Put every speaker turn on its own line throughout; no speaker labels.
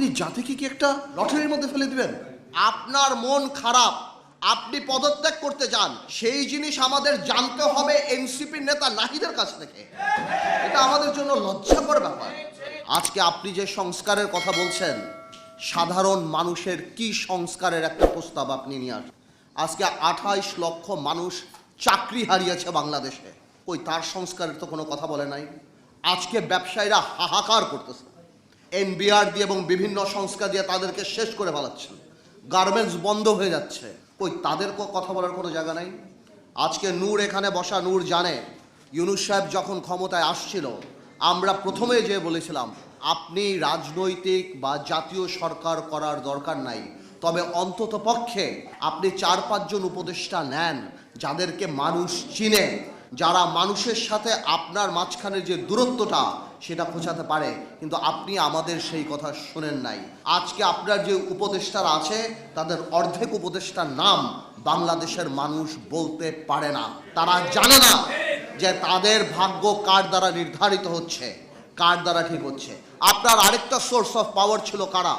আপনি জাতিকে কি একটা লটারির মধ্যে ফেলে দিবেন? আপনার মন খারাপ, আপনি পদত্যাগ করতে যান, সেই জিনিস আমাদের জানতে হবে এনসিপির নেতা নাহিদের কাছ থেকে। এটা আমাদের জন্য লজ্জাকর ব্যাপার। আজকে আপনি যে সংস্কারের কথা বলছেন, সাধারণ মানুষের কি সংস্কারের একটা প্রস্তাব আপনি নিয়ে আসেন? আজকে আঠাইশ লক্ষ মানুষ চাকরি হারিয়েছে বাংলাদেশে। ওই তার সংস্কারের তো কোনো কথা বলে নাই? আজকে ব্যবসায়ীরা হাহাকার করতেছে। এনবিআর দিয়ে এবং বিভিন্ন সংস্কার দিয়ে তাদেরকে শেষ করে ফেলাচ্ছেন গার্মেন্টস বন্ধ হয়ে যাচ্ছে। ওই তাদের কথা বলার কোনো জায়গা নাই? আজকে নূর এখানে বসা, নূর জানে। ইউনুস সাহেব যখন ক্ষমতায় আসছিল, আমরা প্রথমে যে বলেছিলাম, আপনি রাজনৈতিক বা জাতীয় সরকার করার দরকার নাই। তবে অন্তত পক্ষে আপনি চার পাঁচজন উপদেষ্টা নেন, যাদেরকে মানুষ চিনে। যারা মানুষের সাথে আপনার মাঝখানে যে দূরত্বটা সেটা খোঁচাতে পারে, কিন্তু আপনি আমাদের সেই কথা শোনেন নাই। আজকে আপনার যে উপদেষ্টারা আছে, তাদের অর্ধেক উপদেষ্টার নাম বাংলাদেশের মানুষ বলতে পারে না। তারা জানে না যে তাদের ভাগ্য কার দ্বারা নির্ধারিত হচ্ছে, কার দ্বারা ঠিক হচ্ছে। আপনার আরেকটা সোর্স অফ পাওয়ার ছিল কারা?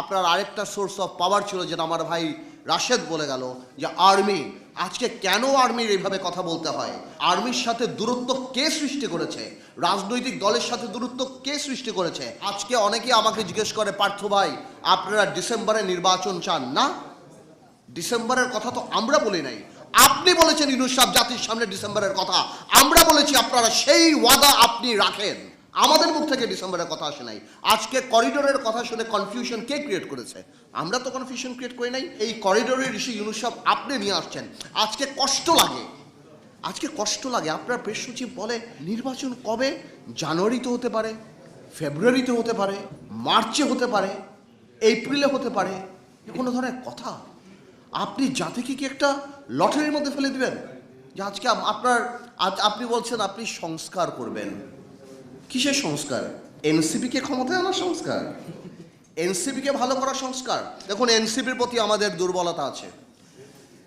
আপনার আরেকটা সোর্স অফ পাওয়ার ছিল যেটা আমার ভাই রাশেদ বলে গেল যে, আর্মি, আজকে কেন আর্মির এইভাবে কথা বলতে হয়? আর্মির সাথে দূরত্ব কে সৃষ্টি করেছে? রাজনৈতিক দলের সাথে দূরত্ব কে সৃষ্টি করেছে? আজকে অনেকে আমাকে জিজ্ঞেস করে, পার্থ ভাই, আপনারা ডিসেম্বরে নির্বাচন চান না? ডিসেম্বরের কথা তো আমরা বলি নাই। আপনি বলেছেন ইনুস সাহেব জাতির সামনে ডিসেম্বরের কথা। আমরা বলেছি আপনারা সেই ওয়াদা আপনি রাখেন। আমাদের মুখ থেকে ডিসেম্বরের কথা আসে নাই। আজকে করিডোরের কথা শুনে কনফিউশন কে ক্রিয়েট করেছে? আমরা তো কনফিউশন ক্রিয়েট করি নাই। এই করিডোরের ঋষি ইউনুস সাহেব আপনি নিয়ে আসছেন। আজকে কষ্ট লাগে। আজকে কষ্ট লাগে। আপনার প্রেস সচিব বলে, নির্বাচন কবে? জানুয়ারিতে হতে পারে ফেব্রুয়ারিতে হতে পারে, মার্চে হতে পারে, এপ্রিলে হতে পারে। কোনো ধরনের কথা? আপনি জাতিকে কি একটা লটারির মধ্যে ফেলে দিবেন? যে আজকে আপনার, আজ আপনি বলছেন আপনি সংস্কার করবেন। কিসের সংস্কার? এনসিপিকে ক্ষমতায় আনার সংস্কার? এনসিপিকে ভালো করার সংস্কার? দেখুন এনসিপির প্রতি আমাদের দুর্বলতা আছে।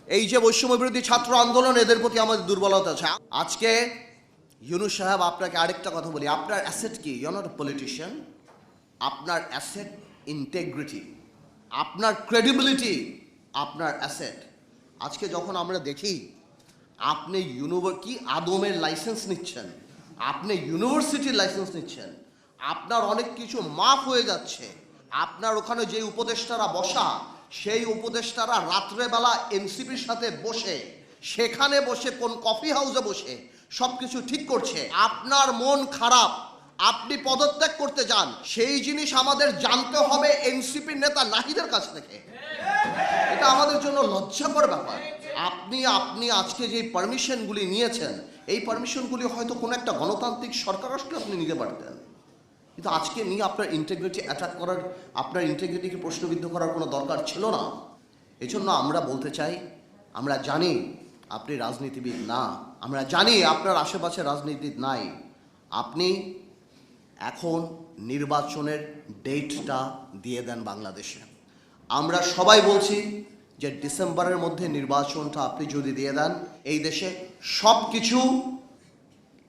এই যে বৈষম্য বিরোধী ছাত্র আন্দোলন, এদের প্রতি আমাদের দুর্বলতা আছে। আজকে ইউনুস সাহেব আপনাকে আরেকটা কথা বলি। আপনার অ্যাসেট কি? ইউ নট পলিটিশিয়ান আপনার অ্যাসেট ইন্টেগ্রিটি আপনার ক্রেডিবিলিটি আপনার অ্যাসেট আজকে যখন আমরা দেখি, আপনি ইউনিভার কি আদমের লাইসেন্স নিচ্ছেন? আপনি ইউনিভার্সিটির লাইসেন্স নিচ্ছেন। আপনার অনেক কিছু মাফ হয়ে যাচ্ছে। আপনার ওখানে যে উপদেষ্টারা বসা, সেই উপদেষ্টারা রাত্রেবেলা এনসিপির সাথে বসে, সেখানে বসে, কোন কফি হাউসে বসে সব কিছু ঠিক করছে। আপনার মন খারাপ, আপনি পদত্যাগ করতে যান, সেই জিনিস আমাদের জানতে হবে এনসিপির নেতা নাহিদের কাছ থেকে। এটা আমাদের জন্য লজ্জাকর ব্যাপার। আপনি আপনি আজকে যে পারমিশনগুলি নিয়েছেন, এই পারমিশনগুলি হয়তো কোনো একটা গণতান্ত্রিক সরকার আসলে আপনি নিতে পারতেন। কিন্তু আজকে নিয়ে আপনার ইন্টেগ্রিটি অ্যাটাক করার, আপনার ইন্টেগ্রিটিকে প্রশ্নবিদ্ধ করার কোনো দরকার ছিল না। এই জন্য আমরা বলতে চাই, আমরা জানি আপনি রাজনীতিবিদ না, আমরা জানি আপনার আশেপাশে রাজনীতিবিদ নাই। আপনি এখন নির্বাচনের ডেটটা দিয়ে দেন বাংলাদেশে। আমরা সবাই বলছি যে ডিসেম্বরের মধ্যে নির্বাচনটা আপনি যদি দিয়ে দেন, এই দেশে সব কিছু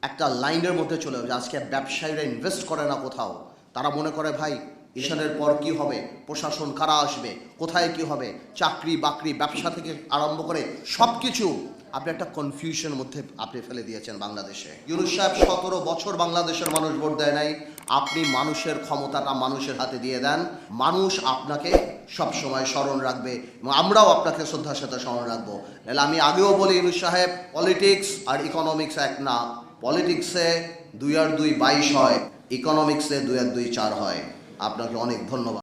একটা লাইনের মধ্যে চলে যাবে। আজকে ব্যবসায়ীরা ইনভেস্ট করে না কোথাও। তারা মনে করে, ভাই, ঈশানের পর কি হবে? প্রশাসন কারা আসবে? কোথায় কি হবে? চাকরি বাকরি ব্যবসা থেকে আরম্ভ করে সব কিছু আপনি একটা কনফিউশন মধ্যে আপনি ফেলে দিয়েছেন বাংলাদেশে। ইউনুস সাহেব সতেরো বছর বাংলাদেশের মানুষ ভোট দেয় নাই। আপনি মানুষের ক্ষমতাটা মানুষের হাতে দিয়ে দেন। মানুষ আপনাকে সব সময় স্মরণ রাখবে এবং আমরাও আপনাকে শ্রদ্ধার সাথে স্মরণ রাখব। নাহলে আমি আগেও বলি, ইউনুস সাহেব পলিটিক্স আর ইকোনমিক্স এক না। পলিটিক্সে দুই আর দুই বাইশ হয় ইকোনমিক্সে দুই আর দুই চার হয়। আপনাকে অনেক ধন্যবাদ।